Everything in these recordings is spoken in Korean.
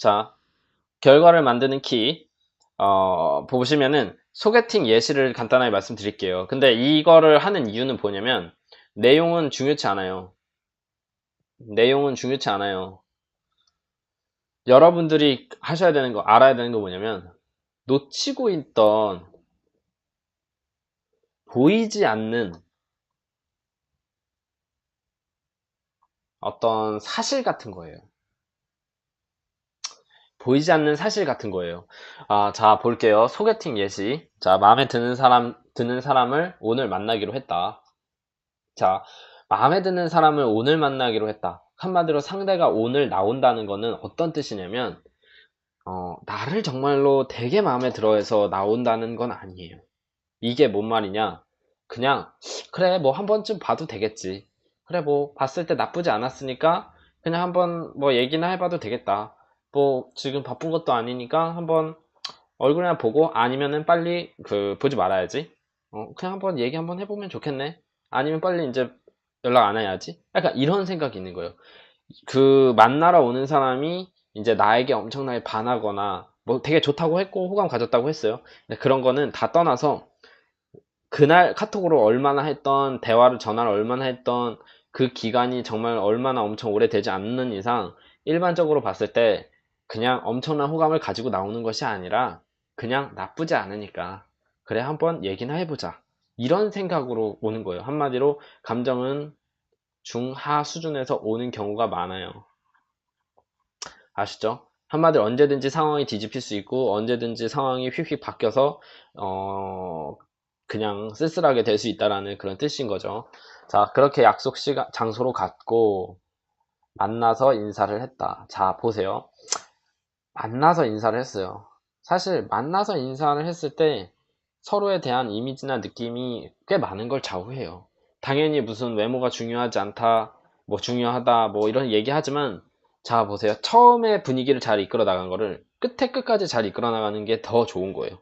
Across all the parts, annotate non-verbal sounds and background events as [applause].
자, 결과를 만드는 키, 어, 보시면은 소개팅 예시를 간단하게 말씀드릴게요. 근데 이거를 하는 이유는 뭐냐면, 내용은 중요치 않아요. 내용은 중요치 않아요. 여러분들이 하셔야 되는 거, 알아야 되는 거 뭐냐면, 놓치고 있던, 보이지 않는 어떤 사실 같은 거예요. 보이지 않는 사실 같은 거예요. 아, 자, 볼게요. 소개팅 예시. 자, 마음에 드는 사람, 드는 사람을 오늘 만나기로 했다. 자, 마음에 드는 사람을 오늘 만나기로 했다. 한마디로 상대가 오늘 나온다는 거는 어떤 뜻이냐면, 어, 나를 정말로 되게 마음에 들어 해서 나온다는 건 아니에요. 이게 뭔 말이냐? 그냥, 그래, 뭐 한 번쯤 봐도 되겠지. 그래, 뭐, 봤을 때 나쁘지 않았으니까, 그냥 한번 뭐 얘기나 해봐도 되겠다. 뭐, 지금 바쁜 것도 아니니까 한번 얼굴이나 보고, 아니면은 빨리 그, 보지 말아야지. 어, 그냥 한번 얘기 한번 해보면 좋겠네. 아니면 빨리 이제 연락 안 해야지. 약간 이런 생각이 있는 거예요. 그, 만나러 오는 사람이 이제 나에게 엄청나게 반하거나, 뭐 되게 좋다고 했고, 호감 가졌다고 했어요. 그런 거는 다 떠나서, 그날 카톡으로 얼마나 했던, 대화를 전화를 얼마나 했던, 그 기간이 정말 얼마나 엄청 오래되지 않는 이상, 일반적으로 봤을 때, 그냥 엄청난 호감을 가지고 나오는 것이 아니라, 그냥 나쁘지 않으니까, 그래, 한번 얘기나 해보자. 이런 생각으로 오는 거예요. 한마디로, 감정은 중하 수준에서 오는 경우가 많아요. 아시죠? 한마디로 언제든지 상황이 뒤집힐 수 있고 언제든지 상황이 휙휙 바뀌어서 어 그냥 쓸쓸하게 될 수 있다라는 그런 뜻인 거죠. 자 그렇게 약속 시간 장소로 갔고 만나서 인사를 했다. 자 보세요. 만나서 인사를 했어요. 사실 만나서 인사를 했을 때 서로에 대한 이미지나 느낌이 꽤 많은 걸 좌우해요. 당연히 무슨 외모가 중요하지 않다, 뭐 중요하다, 뭐 이런 얘기 하지만 자, 보세요. 처음에 분위기를 잘 이끌어 나간 거를 끝에 끝까지 잘 이끌어 나가는 게 더 좋은 거예요.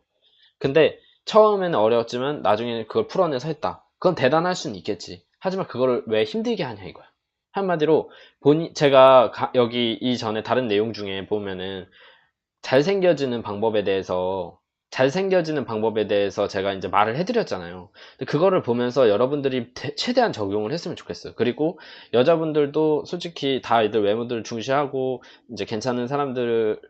근데 처음에는 어려웠지만 나중에는 그걸 풀어내서 했다. 그건 대단할 수는 있겠지. 하지만 그거를 왜 힘들게 하냐 이거야. 한마디로 본인 제가 가, 여기 이전에 다른 내용 중에 보면은 잘생겨지는 방법에 대해서 잘생겨지는 방법에 대해서 제가 이제 말을 해드렸잖아요. 그거를 보면서 여러분들이 대, 최대한 적용을 했으면 좋겠어요. 그리고 여자분들도 솔직히 다 이들 외모들을 중시하고 이제 괜찮은 사람들을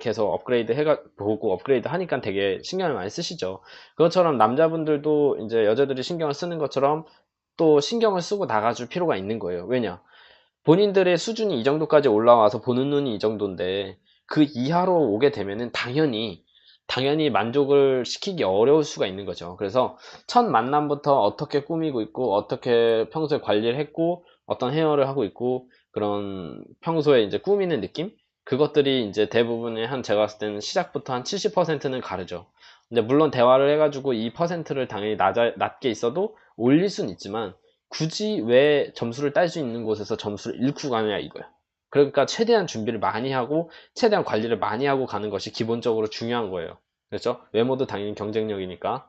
계속 업그레이드 해가 보고 업그레이드 하니까 되게 신경을 많이 쓰시죠. 그것처럼 남자분들도 이제 여자들이 신경을 쓰는 것처럼 또 신경을 쓰고 나가줄 필요가 있는 거예요. 왜냐? 본인들의 수준이 이 정도까지 올라와서 보는 눈이 이 정도인데 그 이하로 오게 되면은 당연히 당연히 만족을 시키기 어려울 수가 있는 거죠. 그래서 첫 만남부터 어떻게 꾸미고 있고 어떻게 평소에 관리를 했고 어떤 헤어를 하고 있고 그런 평소에 이제 꾸미는 느낌 그것들이 이제 대부분의 한 제가 봤을 때는 시작부터 한 70%는 가르죠. 근데 물론 대화를 해가지고 이 퍼센트를 당연히 낮아, 낮게 있어도 올릴 수는 있지만 굳이 왜 점수를 딸 수 있는 곳에서 점수를 잃고 가냐 이거야. 그러니까 최대한 준비를 많이 하고 최대한 관리를 많이 하고 가는 것이 기본적으로 중요한 거예요. 그렇죠? 외모도 당연히 경쟁력이니까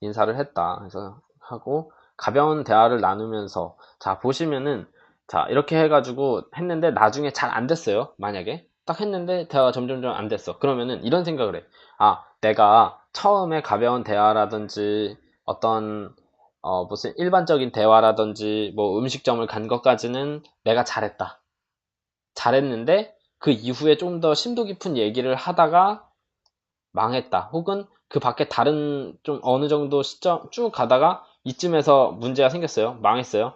인사를 했다. 그래서 하고 가벼운 대화를 나누면서 자 보시면은 자 이렇게 해가지고 했는데 나중에 잘 안 됐어요. 만약에 딱 했는데 대화가 점점점 안 됐어. 그러면은 이런 생각을 해. 아 내가 처음에 가벼운 대화라든지 어떤 어, 무슨 일반적인 대화라든지 뭐 음식점을 간 것까지는 내가 잘했다. 잘했는데 그 이후에 좀 더 심도 깊은 얘기를 하다가 망했다. 혹은 그 밖에 다른 좀 어느 정도 시점 쭉 가다가 이쯤에서 문제가 생겼어요. 망했어요.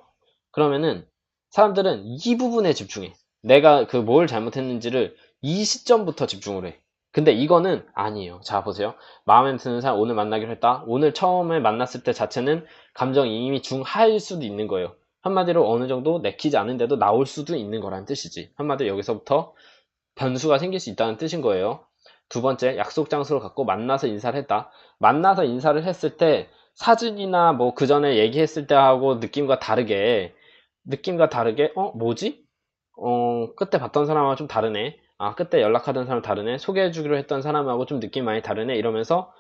그러면은 사람들은 이 부분에 집중해. 내가 그 뭘 잘못했는지를 이 시점부터 집중을 해. 근데 이거는 아니에요. 자, 보세요. 마음에 드는 사람 오늘 만나기로 했다. 오늘 처음에 만났을 때 자체는 감정이 이미 중하일 수도 있는 거예요. 한마디로 어느 정도 내키지 않은데도 나올 수도 있는 거라는 뜻이지. 한마디로 여기서부터 변수가 생길 수 있다는 뜻인 거예요. 두 번째, 약속 장소를 갖고 만나서 인사를 했다. 만나서 인사를 했을 때 사진이나 뭐 그 전에 얘기했을 때하고 느낌과 다르게 느낌과 다르게 어 뭐지? 어 그때 봤던 사람하고 좀 다르네. 아 그때 연락하던 사람 다르네? 소개해주기로 했던 사람하고 좀 느낌 많이 다르네? 이러면서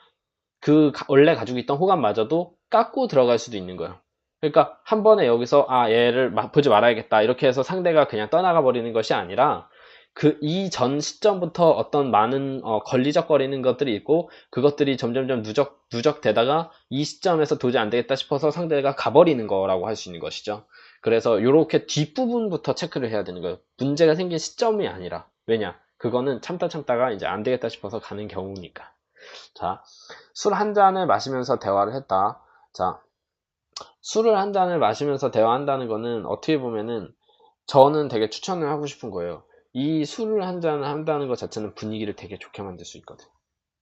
그 원래 가지고 있던 호감마저도 깎고 들어갈 수도 있는 거예요. 그러니까 한 번에 여기서 아 얘를 보지 말아야겠다. 이렇게 해서 상대가 그냥 떠나가 버리는 것이 아니라 그 이전 시점부터 어떤 많은 어, 걸리적거리는 것들이 있고 그것들이 점점점 누적 누적되다가 이 시점에서 도저히 안 되겠다 싶어서 상대가 가버리는 거라고 할 수 있는 것이죠. 그래서 이렇게 뒷부분부터 체크를 해야 되는 거예요. 문제가 생긴 시점이 아니라 왜냐? 그거는 참다 참다가 이제 안 되겠다 싶어서 가는 경우니까. 자, 술 한 잔을 마시면서 대화를 했다. 자, 술을 한 잔을 마시면서 대화한다는 거는 어떻게 보면은 저는 되게 추천을 하고 싶은 거예요. 이 술을 한 잔을 한다는 것 자체는 분위기를 되게 좋게 만들 수 있거든.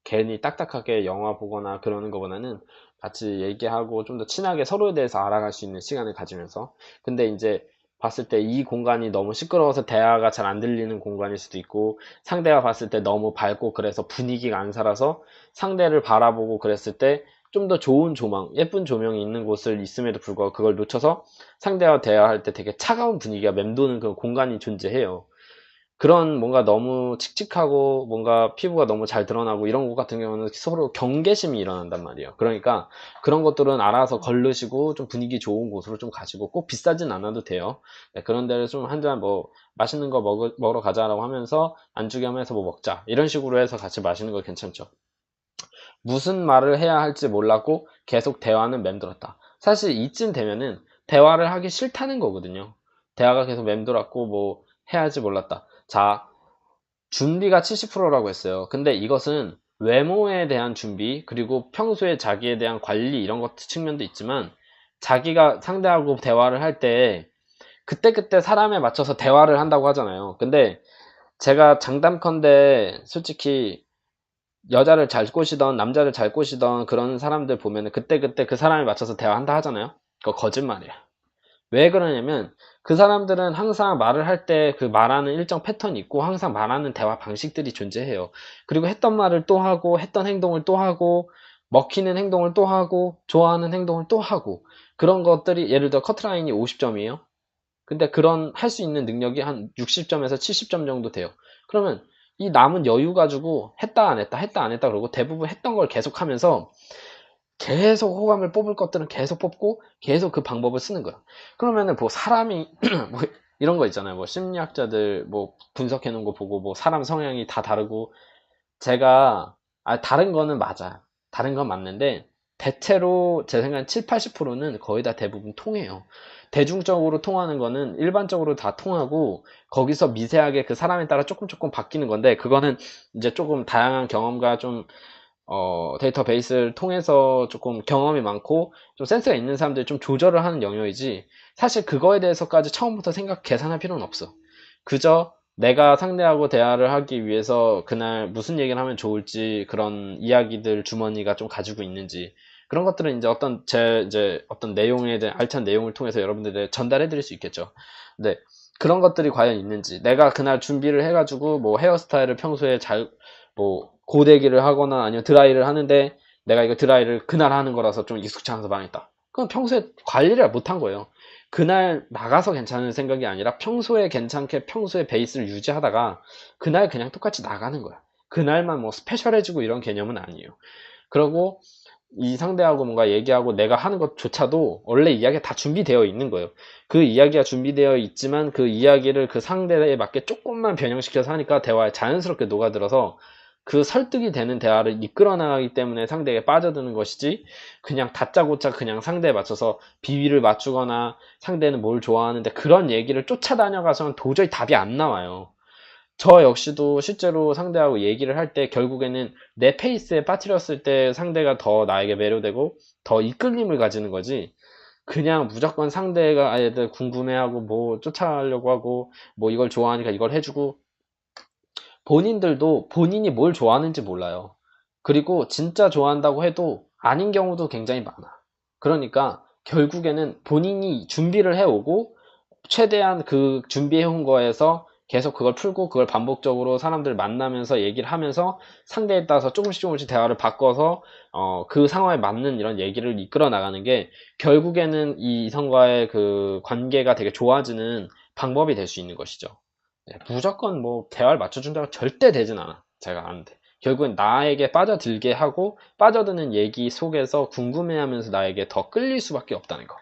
괜히 딱딱하게 영화 보거나 그러는 것보다는 같이 얘기하고 좀 더 친하게 서로에 대해서 알아갈 수 있는 시간을 가지면서 근데 이제 봤을 때 이 공간이 너무 시끄러워서 대화가 잘 안 들리는 공간일 수도 있고 상대가 봤을 때 너무 밝고 그래서 분위기가 안 살아서 상대를 바라보고 그랬을 때 좀 더 좋은 조망, 예쁜 조명이 있는 곳을 있음에도 불구하고 그걸 놓쳐서 상대와 대화할 때 되게 차가운 분위기가 맴도는 그런 공간이 존재해요. 그런 뭔가 너무 칙칙하고 뭔가 피부가 너무 잘 드러나고 이런 것 같은 경우는 서로 경계심이 일어난단 말이에요. 그러니까 그런 것들은 알아서 걸르시고 좀 분위기 좋은 곳으로 좀 가시고 꼭 비싸진 않아도 돼요. 네, 그런 데를 좀 한 잔 뭐 맛있는 거 먹, 먹으러 가자라고 하면서 안주 겸해서 뭐 먹자 이런 식으로 해서 같이 마시는 거 괜찮죠. 무슨 말을 해야 할지 몰랐고 계속 대화는 맴돌았다. 사실 이쯤 되면은 대화를 하기 싫다는 거거든요. 대화가 계속 맴돌았고 뭐 해야지 몰랐다. 자, 준비가 70%라고 했어요. 근데 이것은 외모에 대한 준비, 그리고 평소에 자기에 대한 관리 이런 것 측면도 있지만 자기가 상대하고 대화를 할 때 그때그때 사람에 맞춰서 대화를 한다고 하잖아요. 근데 제가 장담컨대 솔직히 여자를 잘 꼬시던 남자를 잘 꼬시던 그런 사람들 보면은 그때그때 그 사람에 맞춰서 대화한다 하잖아요. 그거 거짓말이야. 왜 그러냐면 그 사람들은 항상 말을 할 때 그 말하는 일정 패턴이 있고 항상 말하는 대화 방식들이 존재해요. 그리고 했던 말을 또 하고 했던 행동을 또 하고 먹히는 행동을 또 하고 좋아하는 행동을 또 하고 그런 것들이 예를 들어 커트라인이 50점이에요. 근데 그런 할 수 있는 능력이 한 60점에서 70점 정도 돼요. 그러면 이 남은 여유 가지고 했다 안 했다 했다 안 했다 그러고 대부분 했던 걸 계속 하면서 계속 호감을 뽑을 것들은 계속 뽑고 계속 그 방법을 쓰는 거야. 그러면은 뭐 사람이 [clears throat] 뭐 이런 거 있잖아요. 뭐 심리학자들 뭐 분석해 놓은 거 보고 뭐 사람 성향이 다 다르고 제가 아 다른 거는 맞아. 다른 건 맞는데 대체로 제 생각엔 7, 80%는 거의 다 대부분 통해요. 대중적으로 통하는 거는 일반적으로 다 통하고 거기서 미세하게 그 사람에 따라 조금 조금 바뀌는 건데 그거는 이제 조금 다양한 경험과 좀 어, 데이터베이스를 통해서 조금 경험이 많고 좀 센스가 있는 사람들이 좀 조절을 하는 영역이지 사실 그거에 대해서까지 처음부터 생각 계산할 필요는 없어 그저 내가 상대하고 대화를 하기 위해서 그날 무슨 얘기를 하면 좋을지 그런 이야기들 주머니가 좀 가지고 있는지 그런 것들은 이제 어떤 제 이제 어떤 내용에 대한 알찬 내용을 통해서 여러분들에 전달해 드릴 수 있겠죠. 근데 그런 것들이 과연 있는지 내가 그날 준비를 해가지고 뭐 헤어스타일을 평소에 잘뭐 고데기를 하거나 아니면 드라이를 하는데 내가 이거 드라이를 그날 하는 거라서 좀 익숙치 않아서 망했다. 그럼 평소에 관리를 못한 거예요. 그날 나가서 괜찮은 생각이 아니라 평소에 괜찮게 평소에 베이스를 유지하다가 그날 그냥 똑같이 나가는 거야. 그날만 뭐 스페셜해지고 이런 개념은 아니에요. 그리고 이 상대하고 뭔가 얘기하고 내가 하는 것조차도 원래 이야기가 다 준비되어 있는 거예요. 그 이야기가 준비되어 있지만 그 이야기를 그 상대에 맞게 조금만 변형시켜서 하니까 대화에 자연스럽게 녹아들어서 그 설득이 되는 대화를 이끌어 나가기 때문에 상대에게 빠져드는 것이지 그냥 다짜고짜 그냥 상대에 맞춰서 비위를 맞추거나 상대는 뭘 좋아하는데 그런 얘기를 쫓아다녀가서는 도저히 답이 안 나와요. 저 역시도 실제로 상대하고 얘기를 할 때 결국에는 내 페이스에 빠뜨렸을 때 상대가 더 나에게 매료되고 더 이끌림을 가지는 거지 그냥 무조건 상대가 아예들 궁금해하고 뭐 쫓아가려고 하고 뭐 이걸 좋아하니까 이걸 해주고 본인들도 본인이 뭘 좋아하는지 몰라요. 그리고 진짜 좋아한다고 해도 아닌 경우도 굉장히 많아. 그러니까 결국에는 본인이 준비를 해오고 최대한 그 준비해온 거에서 계속 그걸 풀고 그걸 반복적으로 사람들 만나면서 얘기를 하면서 상대에 따라서 조금씩 조금씩 대화를 바꿔서 어, 그 상황에 맞는 이런 얘기를 이끌어 나가는 게 결국에는 이 이성과의 그 관계가 되게 좋아지는 방법이 될 수 있는 것이죠. 네, 무조건 뭐 대화를 맞춰준다고 절대 되진 않아. 제가 아는데. 결국엔 나에게 빠져들게 하고 빠져드는 얘기 속에서 궁금해하면서 나에게 더 끌릴 수밖에 없다는 거.